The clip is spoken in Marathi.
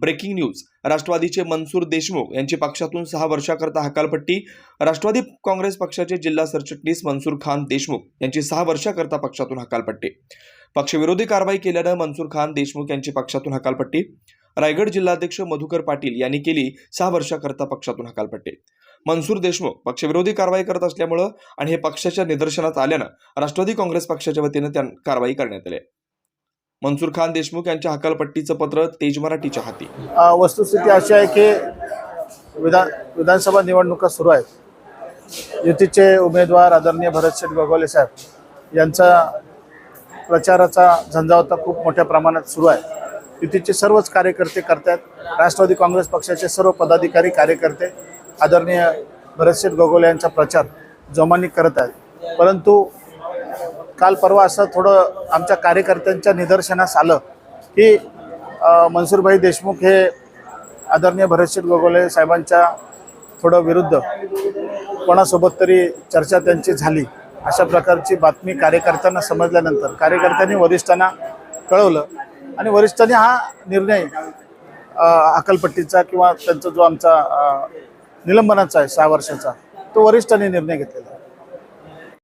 Breaking news. राष्ट्रवादीचे मनसूर देशमुख यांची पक्षातून सहा वर्षाकरता हकालपट्टी. राष्ट्रवादी काँग्रेस पक्षाचे जिल्हा सरचिटणीस मनसूर खान देशमुख यांची सहा वर्षाकरता पक्षातून हकालपट्टी. पक्षविरोधी कारवाई केल्यानं मनसूर खान देशमुख यांची पक्षातून हकालपट्टी. रायगड जिल्हाध्यक्ष मधुकर पाटील यांनी केली सहा वर्षाकरता पक्षातून हकालपट्टी. मनसूर देशमुख पक्षविरोधी कारवाई करत असल्यामुळं आणि हे पक्षाच्या निदर्शनात आल्यानं राष्ट्रवादी काँग्रेस पक्षाच्या वतीनं त्या कारवाई करण्यात आली मनसूर खान देशमुख यांच्या हकालपट्टीचं पत्र तेज मराठीच्या हाती. वस्तुस्थिती अशी आहे की विधान विधानसभा निवडणुका सुरू आहेत. युतीचे उमेदवार आदरणीय भरतशेठ गोगोले साहेब यांचा प्रचाराचा झंझावता खूप मोठ्या प्रमाणात सुरू आहे. युतीचे सर्वच कार्यकर्ते करतात राष्ट्रवादी काँग्रेस पक्षाचे सर्व पदाधिकारी कार्यकर्ते आदरणीय भरतशेठ गोगोले यांचा प्रचार जोमाने करत आहेत. परंतु काल परवा असं थोडं आमच्या कार्यकर्त्यांच्या निदर्शनास आलं की मनसूरभाई देशमुख हे आदरणीय भरतशेठ गोगोले साहेबांच्या थोडं विरुद्ध कोणासोबत तरी चर्चा त्यांची झाली अशा प्रकारची बातमी कार्यकर्त्यांना समजल्यानंतर कार्यकर्त्यांनी वरिष्ठांना कळवलं. आणि वरिष्ठांनी हा निर्णय अकलपट्टीचा किंवा त्यांचा जो आमचा निलंबनाचा आहे सहा वर्षाचा तो वरिष्ठांनी निर्णय घेतलेला